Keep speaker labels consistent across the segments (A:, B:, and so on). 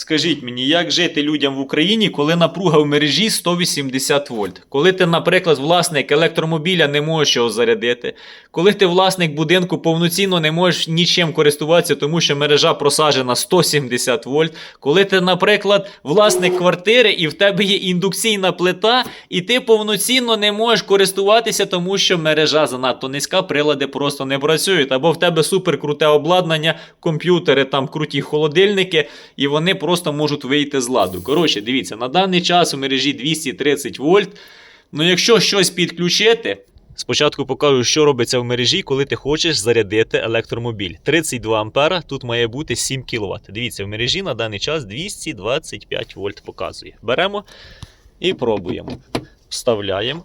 A: Скажіть мені, як жити людям в Україні, коли напруга в мережі 180 вольт? Коли ти, наприклад, власник електромобіля не можеш його зарядити, коли ти власник будинку повноцінно не можеш нічим користуватися, тому що мережа просаджена 170 вольт, коли ти, наприклад, власник квартири і в тебе є індукційна плита, і ти повноцінно не можеш користуватися, тому що мережа занадто низька, прилади просто не працюють, або в тебе суперкруте обладнання, комп'ютери, там круті холодильники, і вони просто можуть вийти з ладу. Коротше, дивіться, на даний час у мережі 230 вольт. Ну, якщо щось підключити. Спочатку покажу, що робиться в мережі, коли ти хочеш зарядити електромобіль. 32 ампера, тут має бути 7 кВт. Дивіться, в мережі на даний час 225 вольт показує. Беремо і пробуємо. Вставляємо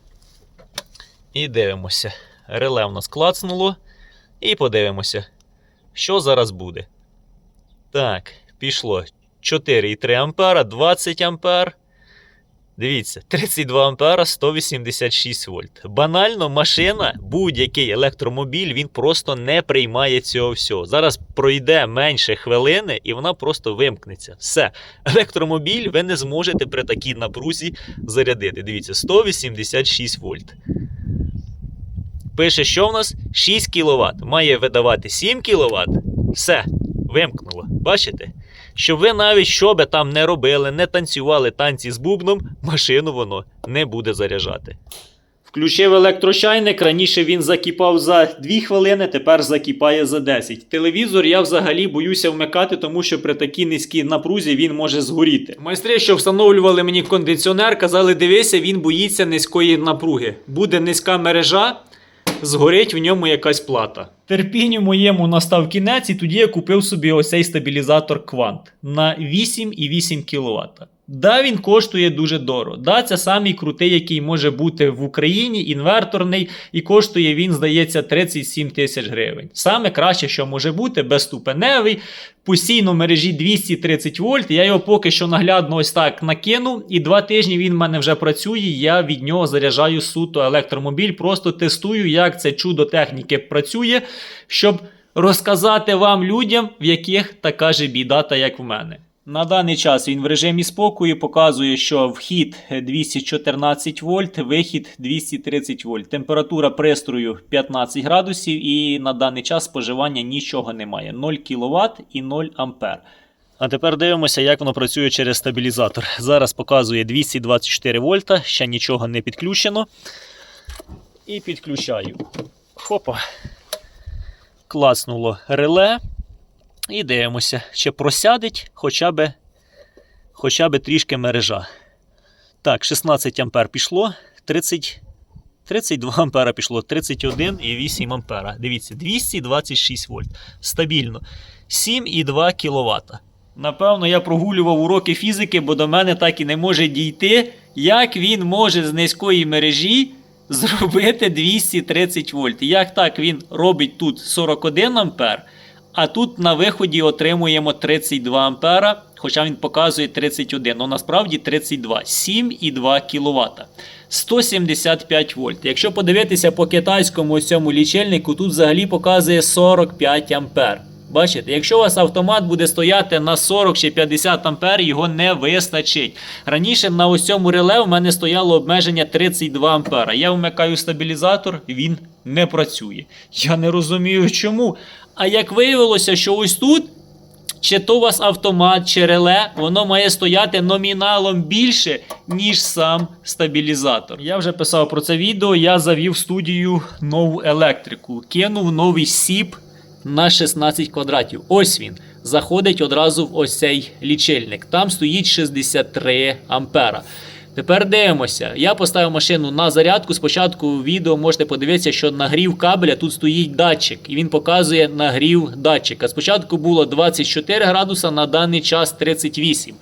A: і дивимося. Реле в нас клацнуло. І подивимося, що зараз буде. Так, пішло 4,3 ампера, 20 ампер. Дивіться, 32 ампера, 186 вольт. Банально, машина, будь-який електромобіль, він просто не приймає цього всього. Зараз пройде менше хвилини і вона просто вимкнеться. Все. Електромобіль ви не зможете при такій напрузі зарядити. Дивіться, 186 вольт. Пише, що в нас 6 кВт. Має видавати 7 кВт. Все, вимкнуло. Бачите? Щоб ви навіть що би там не робили, не танцювали танці з бубном, машину воно не буде заряджати. Включив електрочайник, раніше він закипав за 2 хвилини, тепер закипає за 10. Телевізор я взагалі боюся вмикати, тому що при такій низькій напрузі він може згоріти. Майстри, що встановлювали мені кондиціонер, казали, дивися, він боїться низької напруги. Буде низька мережа, згорить в ньому якась плата. Терпінню моєму настав кінець, і тоді я купив собі ось цей стабілізатор Квант на 8,8 кВт. Да, він коштує дуже дорого. Да, це самий крутий, який може бути в Україні, інверторний, і коштує він, здається, 37 тисяч гривень. Саме краще, що може бути, безступеневий, постійно в мережі 230 вольт. Я його поки що наглядно ось так накинув, і два тижні він в мене вже працює. Я від нього заряджаю суто електромобіль. Просто тестую, як це чудо техніки працює, щоб розказати вам людям, в яких така же біда, та як в мене. На даний час він в режимі спокою показує, що вхід 214 вольт, вихід 230 вольт. Температура пристрою 15 градусів, і на даний час споживання нічого немає. 0 кВт і 0 ампер. А тепер дивимося, як воно працює через стабілізатор. Зараз показує 224 вольта, ще нічого не підключено. І підключаю. Хопа. Клацнуло реле. І дивимося, чи просядеть хоча б, хоча б трішки мережа. Так, 16 ампер пішло, 30, 32 ампера пішло, 31,8 ампера. Дивіться, 226 вольт. Стабільно. 7,2 кВт. Напевно, я прогулював уроки фізики, бо до мене так і не може дійти, як він може з низької мережі зробити 230 вольт. Як так він робить тут 41 ампер, а тут на виході отримуємо 32 ампера, хоча він показує 31, але насправді 32, 7,2 кВт. 175 вольт. Якщо подивитися по китайському цьому лічильнику, тут взагалі показує 45 ампер. Бачите, якщо у вас автомат буде стояти на 40 чи 50 ампер, його не вистачить. Раніше на ось цьому реле в мене стояло обмеження 32 ампера. Я вмикаю стабілізатор, він не працює. Я не розумію чому. А як виявилося, що ось тут, чи то у вас автомат, чи реле, воно має стояти номіналом більше, ніж сам стабілізатор. Я вже писав про це відео, я завів студію нову електрику, кинув новий сіп на 16 квадратів. Ось він. Заходить одразу в ось цей лічильник. Там стоїть 63 ампера. Тепер дивимося. Я поставив машину на зарядку. Спочатку відео можете подивитися, що нагрів кабеля тут стоїть датчик, і він показує нагрів датчика. Спочатку було 24 градуса, на даний час 38.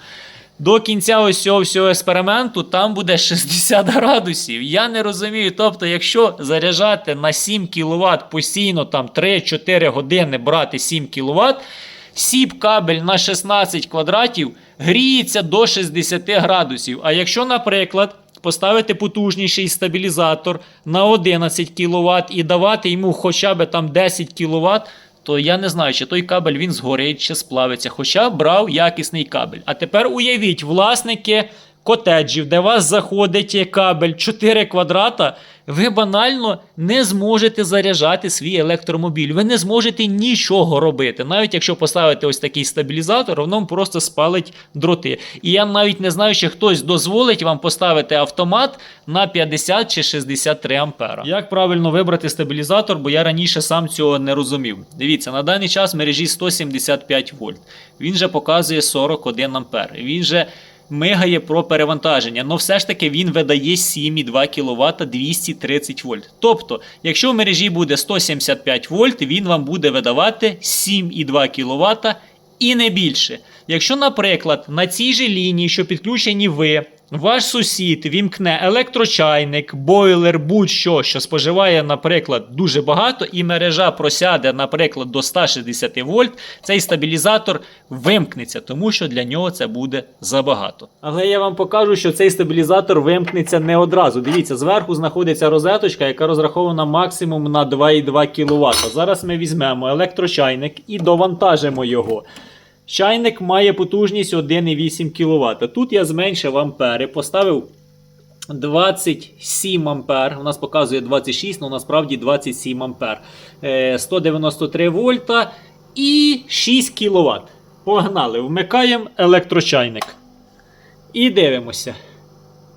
A: До кінця ось всього експерименту там буде 60 градусів. Я не розумію. Тобто, якщо заряджати на 7 кВт постійно там 3-4 години брати 7 кВт, сіп кабель на 16 квадратів гріється до 60 градусів. А якщо, наприклад, поставити потужніший стабілізатор на 11 кВт і давати йому хоча б там 10 кВт, то я не знаю, чи той кабель він згорить, чи сплавиться. Хоча брав якісний кабель. А тепер уявіть, власники котеджів, де вас заходить кабель 4 квадрата, ви банально не зможете заряджати свій електромобіль. Ви не зможете нічого робити. Навіть якщо поставити ось такий стабілізатор, воно просто спалить дроти. І я навіть не знаю, чи хтось дозволить вам поставити автомат на 50 чи 63 ампера. Як правильно вибрати стабілізатор, бо я раніше сам цього не розумів. Дивіться, на даний час в мережі 175 вольт. Він же показує 41 ампер. Він же мигає про перевантаження, але все ж таки він видає 7,2 кВт 230 вольт. Тобто, якщо в мережі буде 175 вольт, він вам буде видавати 7,2 кВт і не більше. Якщо, наприклад, на цій же лінії, що підключені ви, ваш сусід вімкне електрочайник, бойлер, будь-що, що споживає, наприклад, дуже багато, і мережа просяде, наприклад, до 160 вольт, цей стабілізатор вимкнеться, тому що для нього це буде забагато. Але я вам покажу, що цей стабілізатор вимкнеться не одразу. Дивіться, зверху знаходиться розеточка, яка розрахована максимум на 2,2 кВт. Зараз ми візьмемо електрочайник і довантажимо його. Чайник має потужність 1,8 кВт. Тут я зменшив ампери, поставив 27 ампер. У нас показує 26, але насправді 27 ампер. Е, 193 вольта і 6 кВт. Погнали, вмикаємо електрочайник. І дивимося.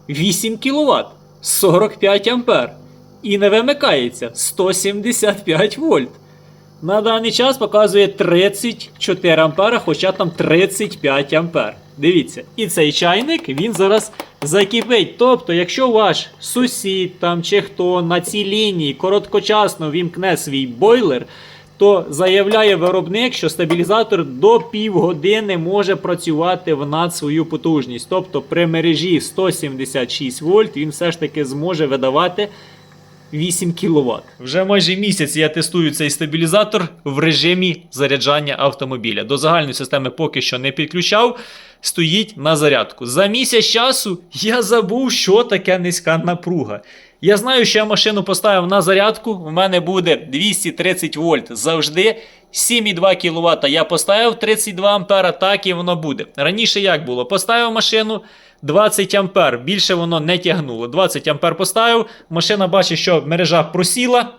A: 8 кВт, 45 ампер. І не вимикається 175 вольт. На даний час показує 34 ампера, хоча там 35 ампер. Дивіться, і цей чайник він зараз закипить. Тобто, якщо ваш сусід там чи хто на цій лінії короткочасно вімкне свій бойлер, то заявляє виробник, що стабілізатор до півгодини може працювати в над свою потужність. Тобто при мережі 176 вольт він все ж таки зможе видавати 8 кВт. Вже майже місяць я тестую цей стабілізатор в режимі заряджання автомобіля. До загальної системи поки що не підключав. Стоїть на зарядку. За місяць часу я забув, що таке низька напруга. Я знаю, що я машину поставив на зарядку. У мене буде 230 вольт завжди. 7,2 кВт я поставив 32 ампера, так і воно буде. Раніше як було? Поставив машину 20 ампер, більше воно не тягнуло. 20 ампер поставив, машина бачить, що мережа просіла.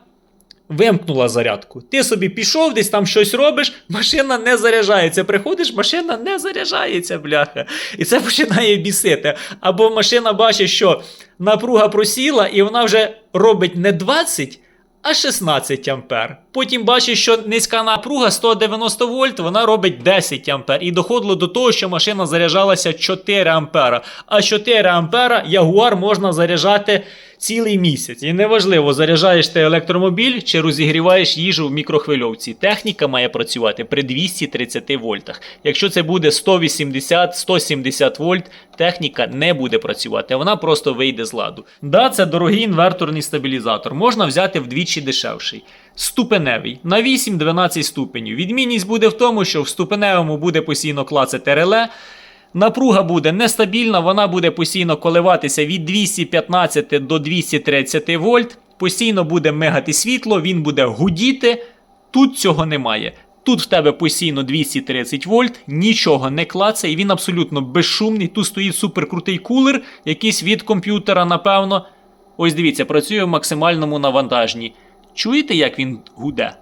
A: Вимкнула зарядку. Ти собі пішов, десь там щось робиш, машина не заряджається. Приходиш, машина не заряджається, бляха. І це починає бісити. Або машина бачить, що напруга просіла, і вона вже робить не 20, а 16 ампер. Потім бачиш, що низька напруга 190 вольт, вона робить 10 ампер. І доходило до того, що машина заряджалася 4 ампера. А 4 ампера Ягуар можна заряджати цілий місяць. І неважливо, заряджаєш ти електромобіль чи розігріваєш їжу в мікрохвильовці. Техніка має працювати при 230 вольтах. Якщо це буде 180-170 вольт, техніка не буде працювати, вона просто вийде з ладу. Да, це дорогий інверторний стабілізатор. Можна взяти вдвічі дешевший. Ступеневий на 8-12 ступенів. Відмінність буде в тому, що в ступеневому буде постійно клацати реле. Напруга буде нестабільна, вона буде постійно коливатися від 215 до 230 вольт. Постійно буде мигати світло, він буде гудіти. Тут цього немає. Тут в тебе постійно 230 вольт, нічого не клацає, він абсолютно безшумний. Тут стоїть суперкрутий кулер, якийсь від комп'ютера, напевно. Ось дивіться, працює в максимальному навантаженні. Чуєте, як він гуде?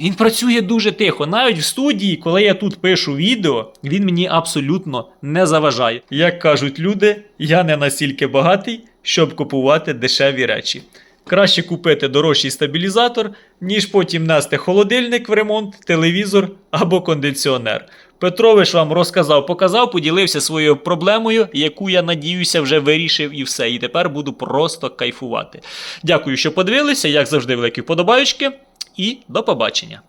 A: Він працює дуже тихо. Навіть в студії, коли я тут пишу відео, він мені абсолютно не заважає. Як кажуть люди, я не настільки багатий, щоб купувати дешеві речі. Краще купити дорожчий стабілізатор, ніж потім нести холодильник в ремонт, телевізор або кондиціонер. Петрович вам розказав, показав, поділився своєю проблемою, яку я надіюся вже вирішив і все. І тепер буду просто кайфувати. Дякую, що подивилися, як завжди, великі вподобаючки, і до побачення.